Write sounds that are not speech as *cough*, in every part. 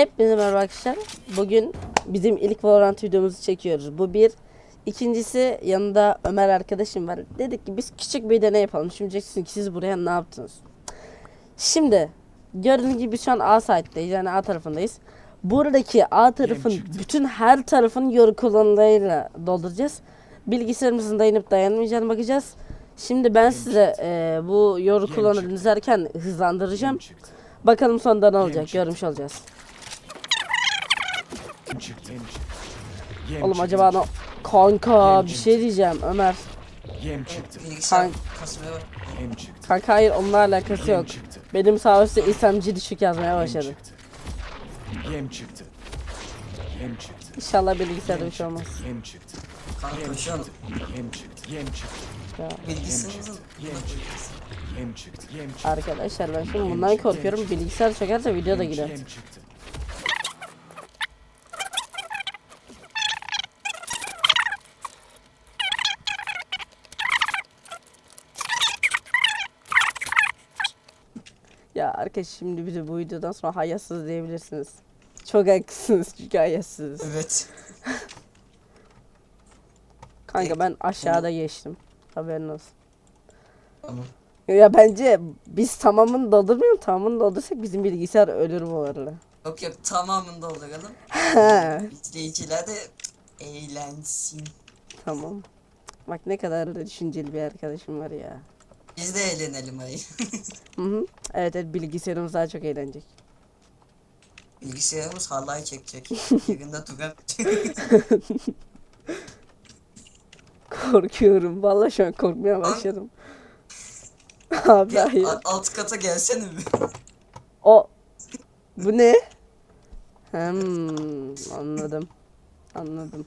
Hepinize merhaba arkadaşlar. Bugün bizim ilk Valorant videomuzu çekiyoruz. Bu bir. İkincisi yanında Ömer arkadaşım var. Dedik ki biz küçük bir deney yapalım. Şimdi diyeceksiniz ki siz buraya ne yaptınız? Şimdi gördüğünüz gibi şu an A site'deyiz. Yani A tarafındayız. Buradaki A tarafın bütün her tarafın yoru kullanımlarıyla dolduracağız. Bilgisayarımızın dayanıp dayanmayacağına bakacağız. Şimdi ben size e, bu yoru çıktı. izlerken hızlandıracağım. Bakalım sonunda ne olacak görmüş olacağız. Çıktı. Yem Oğlum acaba ne... Kanka Yem bir şey diyeceğim Ömer. Yem çıktı. Bilgisayar Hangi- kasmaya bak. Yem çıktı. Kanka hayır onunla alakası yok. Benim sağ üstte İslamcı düşük yazmaya başladı. Yem çıktı. Yem çıktı. İnşallah bilgisayarda bir şey olmaz. Yem çıktı. Kanka Yem şu an çıktı. Yem çıktı. Yem çıktı. Ya. bilgisayarımızın Yem çıktı. Yem çıktı. Yem çıktı. Arkadaşlar ben şimdi bundan korkuyorum. Bilgisayar çökerse video da gider. Yem çıktı. Ya arkadaş şimdi bize bu videodan sonra hayatsız diyebilirsiniz. Çok haklısınız çünkü hayatsız. Evet. Kanka ben aşağıda geçtim. Haberin olsun. Tamam. Ya bence biz tamamını doldurmayalım. Tamamını doldursak bizim bilgisayar ölür bu arada. Yok yok tamamını dolduralım. İzleyiciler de eğlensin. Tamam. Bak ne kadar da düşünceli bir arkadaşım var ya. Biz de eğlenelim ay. *laughs* Hı hı. Evet evet bilgisayarımız daha çok eğlenecek. Bilgisayarımız halay çekecek. *laughs* Yerinde durar. Korkuyorum. Vallahi şu an korkmaya başladım. *laughs* Abi hayır. a- alt kata gelsene mi? O. Bu ne? Hmm, anladım. Anladım.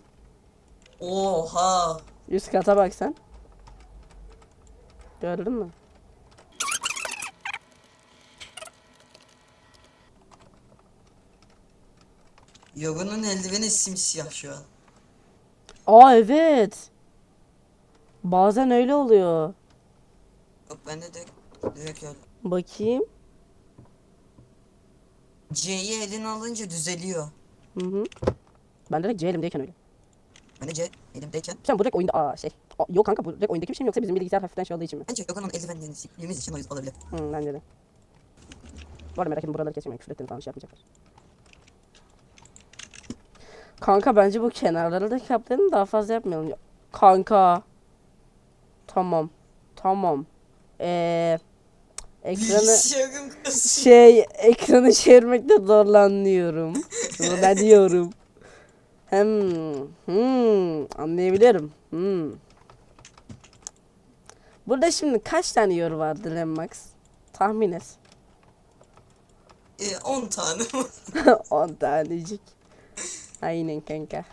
Oha. Üst kata bak sen. Gördün mü? Yogunun eldiveni simsiyah şu an. Aa evet. Bazen öyle oluyor. Yok bende de direkt öyle. Bakayım. C'yi eline alınca düzeliyor. Hı hı. Ben direkt C elimdeyken öyle. Bende C elimdeyken. Sen bu direkt oyunda aa şey. Yok kanka bu direkt oyundaki bir şey mi yoksa bizim bilgisayar hafiften şey olduğu için mi? Bence Yogunun eldivenlerini sildiğimiz için o yüzden olabilir. Hı, bence de. Bu arada merak etme buraları keseceğim. Küfür ettiğini falan şey yapmayacaklar. Kanka bence bu kenarları da kaplayalım daha fazla yapmayalım. Ya- Kanka. Tamam. Tamam. Eee ekranı *laughs* şey ekranı çevirmekte zorlanıyorum. Bunu ben diyorum. Hem hmm, anlayabiliyorum. Hmm. Burada şimdi kaç tane yor vardır en max? Tahmin et. Ee, 10 tane 10 *laughs* tanecik. Aynen kanka.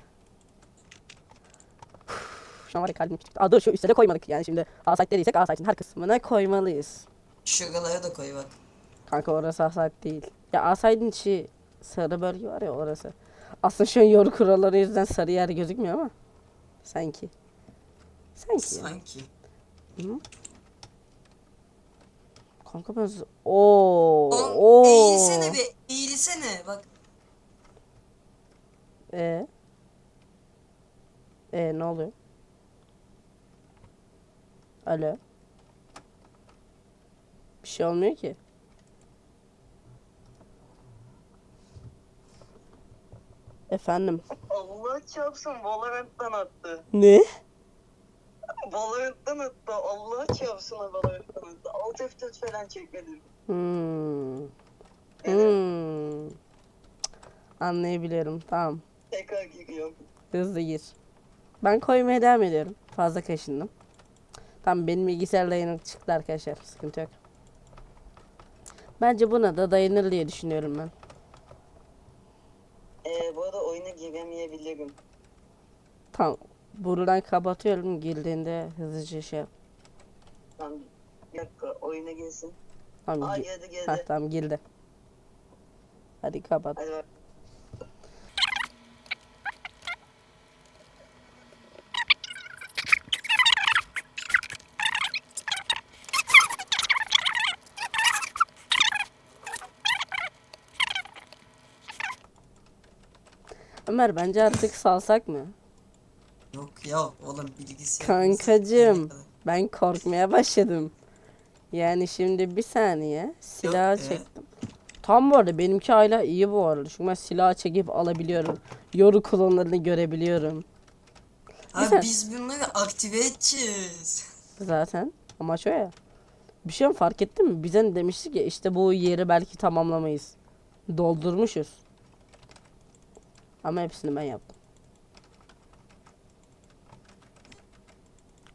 Şu an var ya kalbim küçük. Aa dur şu üstte de koymadık. Yani şimdi A site dediysek A site'in her kısmına koymalıyız. Şuralara da koy bak. Kanka orası A site değil. Ya A site'in içi sarı bölge var ya orası. Aslında şu an yor kuralları yüzünden sarı yer gözükmüyor ama. Sanki. Sanki. Sanki. Hı? Kanka ben... Oo. Oğlum Oo. eğilsene bir. Eğilsene bak. Ee? Ee ne oluyor? Alo? Bir şey olmuyor ki. Efendim? Allah çarpsın Valorant'tan attı. Ne? Valorant'tan attı. Allah çarpsın Valorant'tan attı. Alt F4 falan çekmedim. Hmm. Hmm. Anlayabiliyorum. Tamam. Tekrar giriyorum. Hızlı gir. Ben koymaya devam ediyorum. Fazla kaşındım. Tamam benim bilgisayarla yanık çıktı arkadaşlar. Sıkıntı yok. Bence buna da dayanır diye düşünüyorum ben. Ee, bu arada oyuna giremeyebilirim. Tamam. Buradan kapatıyorum. Girdiğinde hızlıca şey yap. Tamam. Bir dakika oyuna girsin. Tamam, Aa gi- geldi Heh, tamam girdi. Hadi kapat. Hadi bak. Ömer bence artık salsak mı? Yok ya oğlum bilgisayar. Kankacım ben korkmaya başladım. Yani şimdi bir saniye silah ya. çektim. Tam bu arada benimki hala iyi bu arada. Çünkü ben silah çekip alabiliyorum. Yoru kullanımlarını görebiliyorum. Ha Güzel. biz bunları aktive edeceğiz. Zaten amaç o ya. Bir şey mi fark ettin mi? Bize demiştik ya işte bu yeri belki tamamlamayız. Doldurmuşuz. Ama hepsini ben yaptım.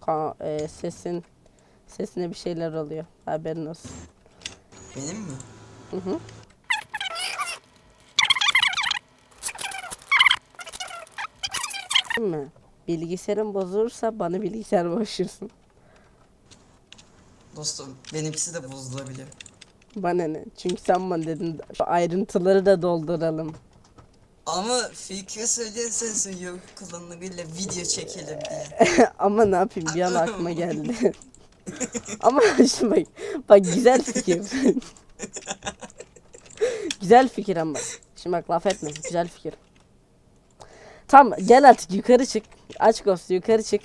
Ka e, sesin sesine bir şeyler oluyor. Haberin olsun. Benim mi? Hı hı. Mi? Bilgisayarın bozulursa bana bilgisayar boşursun. Dostum benimkisi de bozulabilir. Bana ne? Çünkü sen bana dedin ayrıntıları da dolduralım. Ama fikri söyleyen sensin yok kullanımıyla video çekelim diye. *laughs* Ama ne yapayım bir an aklıma geldi. *laughs* Ama şimdi bak, bak güzel fikir. *laughs* güzel fikir ama. Şimdi bak laf etme güzel fikir. Tamam gel artık yukarı çık. Aç Ghost yukarı çık.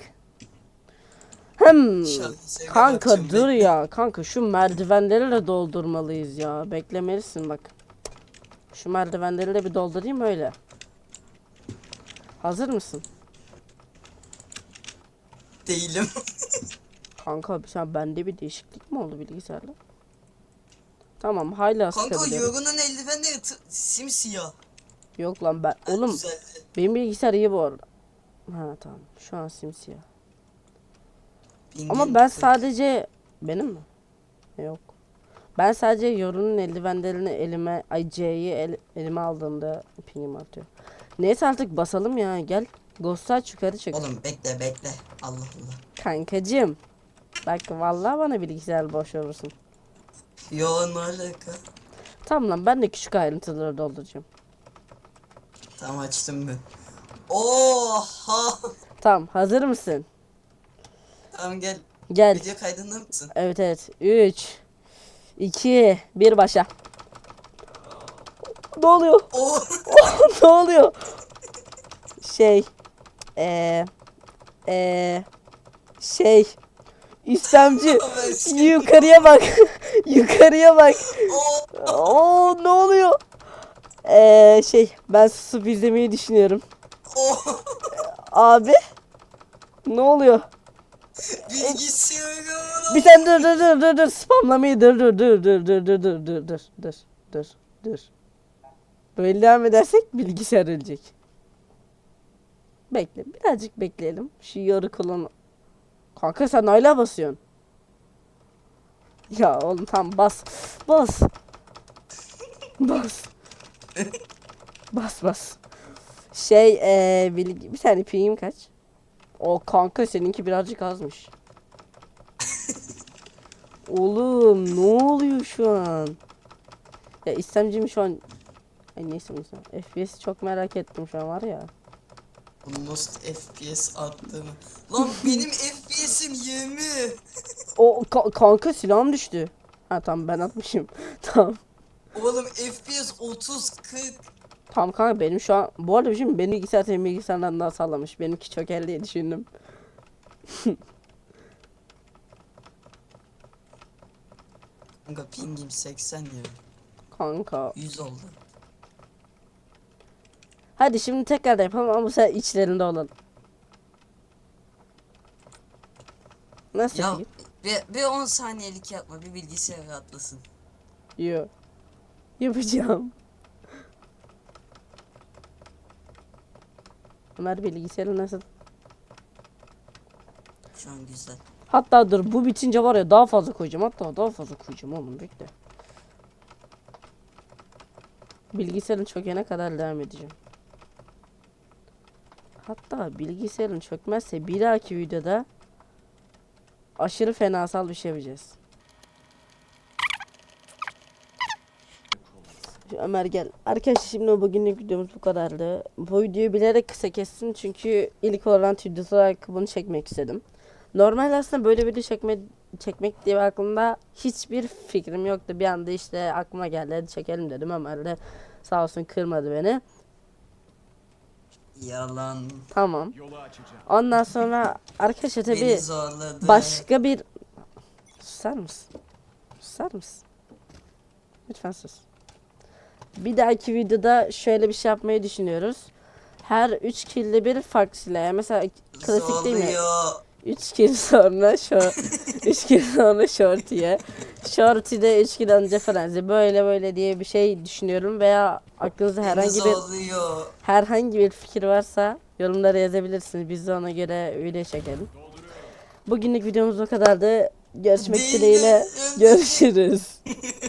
Sevgili Kanka dur ya. Kanka şu merdivenleri de doldurmalıyız ya. Beklemelisin bak. Şu merdivenleri de bir doldurayım öyle. Hazır mısın? Değilim. Kanka sen bende bir değişiklik mi oldu bilgisayarda? Tamam hala Kanka sıkabiliyorum. Yorgun'un eldivenleri t- simsiyah. Yok lan ben. Ha, Oğlum Güzeldi. benim bilgisayar iyi bu arada. Ha tamam. Şu an simsiyah. Ama Pingin ben sadece benim mi? Yok. Ben sadece yorunun eldivenlerini elime ay C'yi el- elime aldığımda pingim artıyor. Neyse artık basalım ya gel. Ghost'u aç yukarı çık. Oğlum bekle bekle. Allah Allah. Kankacım. Bak vallahi bana bilgisayar boş olursun. Yo ne alaka? Tamam lan ben de küçük ayrıntıları dolduracağım. Tamam açtım ben. Oha. Tamam hazır mısın? Tamam gel. Gel. Video kaydında mısın? Evet evet. 3 2 1 başla. Ne oluyor? *laughs* Oh. *laughs* ne oluyor? Şey eee eee şey istemci *laughs* şey- yukarıya bak. yukarıya bak. Oh. Oo ne oluyor? Eee şey ben susup izlemeyi düşünüyorum. Oh. Abi ne oluyor? Bilgisayarım. Bir sen dur dur dur dur dur spamlamayı dur dur dur dur dur dur dur dur dur dur dur dur. Böyle devam edersek bilgisayar ölecek. Bekle birazcık bekleyelim. Şu yarı kullan. Kanka sen hala basıyorsun. Ya oğlum tamam bas. Bas. Bas. bas bas. Şey eee bilgi bir tane pingim kaç? O kanka seninki birazcık azmış. *laughs* Oğlum ne oluyor şu an? Ya istemcim şu an Ay neyse neyse. FPS çok merak ettim şu an var ya. Most FPS attığımı. Lan *laughs* benim FPS'im 20. O ka- kanka silahım düştü. Ha tamam ben atmışım. *laughs* tamam. Oğlum FPS 30 40. Tamam kanka benim şu an bu arada bir şey? Benim bilgisayar senin bilgisayardan daha sallamış. Benimki çok el diye düşündüm. *laughs* Kanka pingim 80 ya. Kanka. 100 oldu. Hadi şimdi tekrar da yapalım ama bu sefer içlerinde olalım. Nasıl Ya bir, bir 10 saniyelik yapma bir bilgisayar rahatlasın. Yo. Yapacağım. Ömer bilgisayarı nasıl? Şu an güzel. Hatta dur bu bitince var ya daha fazla koyacağım. Hatta daha fazla koyacağım oğlum bekle. Bilgisayarın çökene kadar devam edeceğim. Hatta bilgisayarın çökmezse bir dahaki videoda aşırı fenasal bir şey yapacağız. Ömer gel. Arkadaşlar şimdi bugünlük videomuz bu kadardı. Bu videoyu bilerek kısa kestim çünkü ilk olarak videosu olarak bunu çekmek istedim. Normal aslında böyle video çekme, çekmek diye aklımda hiçbir fikrim yoktu. Bir anda işte aklıma geldi hadi çekelim dedim. Ömer de sağ olsun kırmadı beni. Yalan. Tamam. Ondan sonra arkadaşlar tabi başka bir susar mısın? Susar mısın? Lütfen sus. Bir dahaki videoda şöyle bir şey yapmayı düşünüyoruz. Her 3 kilde bir farklı silah. Mesela klasik değil mi? Zorluyor. 3 kill sonra şu *laughs* 3 kill sonra shorty'ye. Shorty'de 3 kill önce frenzy. Böyle böyle diye bir şey düşünüyorum veya aklınızda herhangi bir zorluyor. herhangi bir fikir varsa yorumlara yazabilirsiniz. Biz de ona göre video çekelim. Bugünlük videomuz o kadardı. Görüşmek dileğiyle. Görüşürüz. *laughs*